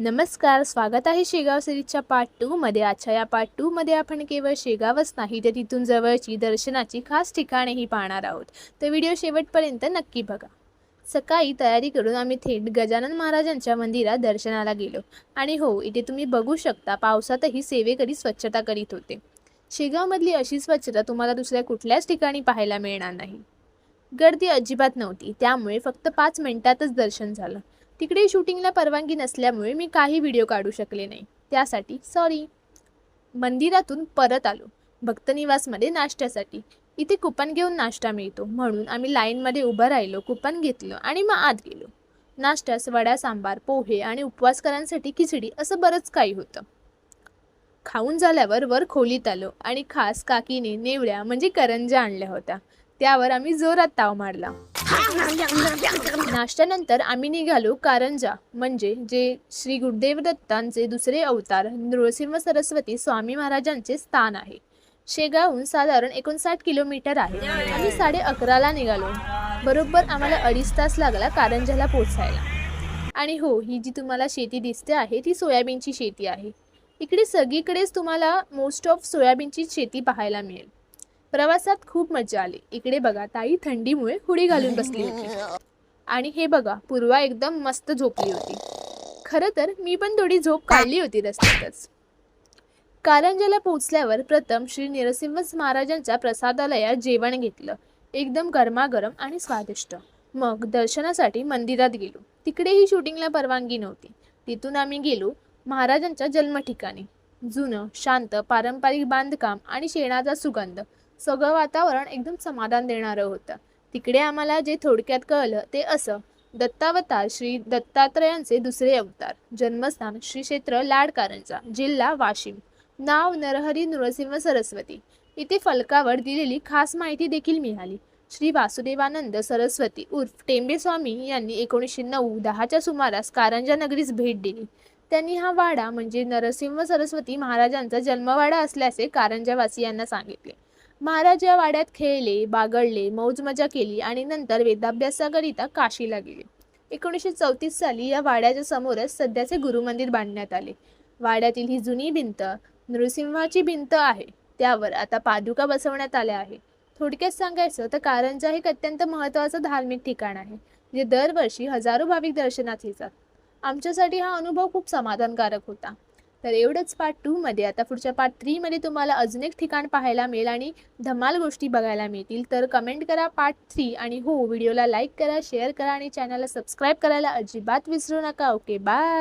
नमस्कार स्वागत आहे शेगाव सिरीजच्या पार्ट टूमध्ये आजच्या या पार्ट टूमध्ये आपण केवळ शेगावच नाही तर तिथून जवळची दर्शनाची खास ठिकाणेही पाहणार आहोत. तर व्हिडिओ शेवटपर्यंत नक्की बघा. सकाळी तयारी करून आम्ही थेट गजानन महाराजांच्या मंदिरात दर्शनाला गेलो. आणि हो इथे तुम्ही बघू शकता पावसातही सेवेकरी स्वच्छता करीत होते. शेगावमधली अशी स्वच्छता तुम्हाला दुसऱ्या कुठल्याच ठिकाणी पाहायला मिळणार नाही. गर्दी अजिबात नव्हती त्यामुळे फक्त पाच मिनिटातच दर्शन झालं. तिकडे शूटिंगला परवानगी नसल्यामुळे मी काही व्हिडिओ काढू शकले नाही. त्यासाठी सॉरी मंदिरातून परत आलो. भक्तनिवासमध्ये नाश्त्यासाठी. इथे कुपन घेऊन नाश्ता मिळतो. म्हणून आम्ही लाईनमध्ये उभं राहिलो कुपन घेतलं आणि मग आत गेलो. नाश्त्यास वड्या सांबार पोहे आणि उपवासकरांसाठी खिचडी असं बरंच काही होतं. खाऊन झाल्यावर वर खोलीत आलो आणि खास काकीने नेवळ्या म्हणजे करंजा आणल्या होत्या. त्यावर आम्ही जोरात ताव मारला. नाश्त्यानंतर आम्ही निघालो कारंजा म्हणजे जे श्री गुरुदेव दत्तांचे दुसरे अवतार नृसिंह सरस्वती स्वामी महाराजांचे स्थान आहे. शेगावहून साधारण एकोणसाठ किलोमीटर आहे. आम्ही साडे अकराला निघालो. बरोबर आम्हाला अडीच तास लागला कारंजाला पोचायला आणि हो ही जी तुम्हाला शेती दिसते आहे ती सोयाबीनची शेती आहे. इकडे सगळीकडेच तुम्हाला मोस्ट ऑफ सोयाबीनची शेती पाहायला मिळेल. प्रवासात खूप मजा आली. इकडे बघा ताई थंडीमुळे हुडी घालून बसली होती. आणि हे बघा पूर्वा एकदम मस्त झोपली होती. खरं तर मी पण थोडी झोप काढली होती रस्त्यातच. कारंजाला पोचल्यावर प्रथम श्री नरसिंह महाराजांच्या प्रसादालयात जेवण घेतलं. एकदम गरमागरम आणि स्वादिष्ट. मग दर्शनासाठी मंदिरात गेलो. तिकडेही शूटिंगला परवानगी नव्हती. तिथून आम्ही गेलो महाराजांच्या जन्मठिकाणी. जुनं शांत पारंपरिक बांधकाम आणि शेणाचा सुगंध. सगळं वातावरण एकदम समाधान देणारं होतं. तिकडे आम्हाला जे थोडक्यात कळलं ते असं. दत्तावतार श्री दत्तात्रयांचे दुसरे अवतार. जन्मस्थान श्री क्षेत्र लाडकारंजा जिल्हा वाशिम. नाव नरहरी नृसिंह सरस्वती. इथे फलकावर दिलेली खास माहिती देखील मिळाली. श्री वासुदेवानंद सरस्वती उर्फ टेंबे स्वामी यांनी एकोणीसशे नऊ दहाच्या सुमारास कारंजा नगरीस भेट दिली. त्यांनी हा वाडा म्हणजे नरसिंह सरस्वती महाराजांचा जन्मवाडा असल्याचे कारंजावासियांना सांगितले. महाराज या वाड्यात खेळले बागडले मौज मजा केली आणि नंतर वेदाभ्यासाकरिता काशीला गेले. एकोणीसशे चौतीस साली या वाड्याच्या समोरच सध्याचे गुरुमंदिर बांधण्यात आले. वाड्यातील ही जुनी भिंत नृसिंहाची भिंत आहे. त्यावर आता पादुका बसवण्यात आल्या आहे थोडक्यात सांगायचं तर कारंजा हे एक अत्यंत महत्त्वाचं धार्मिक ठिकाण आहे जे दरवर्षी हजारो भाविक दर्शनात येतात. आमच्यासाठी हा अनुभव खूप समाधानकारक होता. तर एवढंच पार्ट टूमध्ये आता पुढच्या पार्ट थ्रीमध्ये तुम्हाला अजून एक ठिकाण पाहायला मिळेल आणि धमाल गोष्टी बघायला मिळतील. तर कमेंट करा पार्ट थ्री आणि हो व्हिडिओला लाईक करा शेअर करा आणि चॅनलला सबस्क्राईब करायला अजिबात विसरू नका. Okay bye